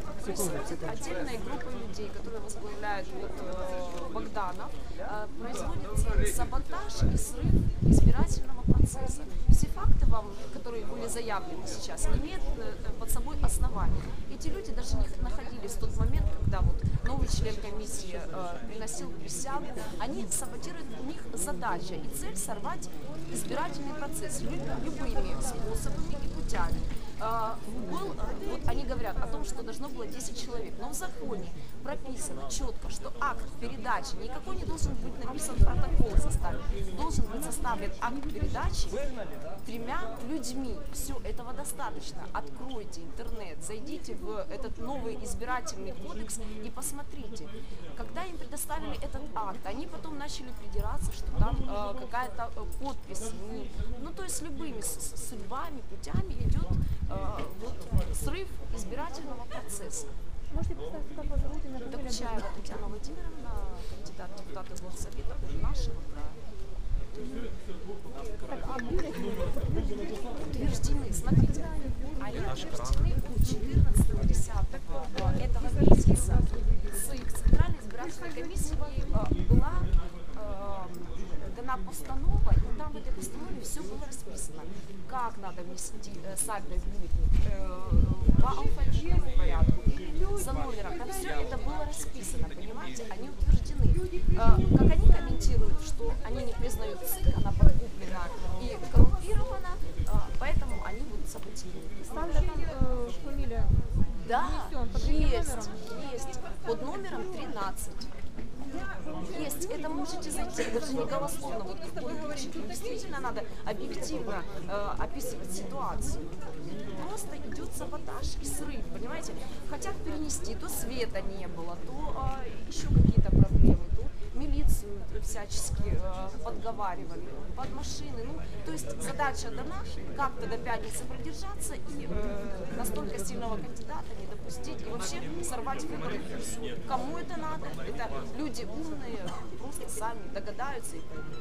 происходит отдельной группой людей, которые возглавляют вот, э, Богданов, э, производится саботаж и срыв избирательного процесса. Все факты вам, которые были заявлены сейчас, не имеют э, под собой основания. Эти люди даже не находились в тот момент, когда вот новый член комиссии э, приносил присягу. Они саботируют, у них задача и цель сорвать избирательный процесс лю- любыми способами и путями. Был, э, вот они говорят о том, что должно было 10 человек, но в законе прописано четко, что акт передачи никакой не должен быть написан протокол составлен, должен быть составлен акт передачи тремя людьми. Все, этого достаточно. Откройте интернет, зайдите в этот новый избирательный кодекс и посмотрите. Когда им предоставили этот акт, они потом начали придираться, что там э, какая-то э, подпись. не- ну, то есть любыми судьбами, путями идет э, вот, срыв избирательного процесса. Можете представить, как вас зовут, Докучаева Татьяна Владимировна, кандидат в депутаты Горсовета нашего края. А утверждены, смотрите, они утверждены 14 этого месяца с их Центральной избирательной комиссией э, была э, дана постанова, и там в этой постанове все было расписано, как надо внести э, сальдо в бюллетень, э, по алфавитному порядку за номером. Там все это было расписано, понимаете, они утверждены. Э, как они комментируют, что они не признают ЦИК, она подкуплена и коррумпирована, э, поэтому они будут саботировать. Сандра, там э, фамилия. Да, есть, номером? есть. Под номером 13. Есть, это можете зайти, даже не голословно, вот как он пишет. Ну, действительно надо объективно э, описывать ситуацию. Просто идет саботаж и срыв, понимаете? Хотят перенести, то света не было, то э, еще какие-то всячески э, подговаривали, под машины. Ну, то есть задача дана как-то до пятницы продержаться и э, настолько сильного кандидата не допустить и вообще сорвать выборы. Кому это надо? Это люди умные, просто сами догадаются и поймут.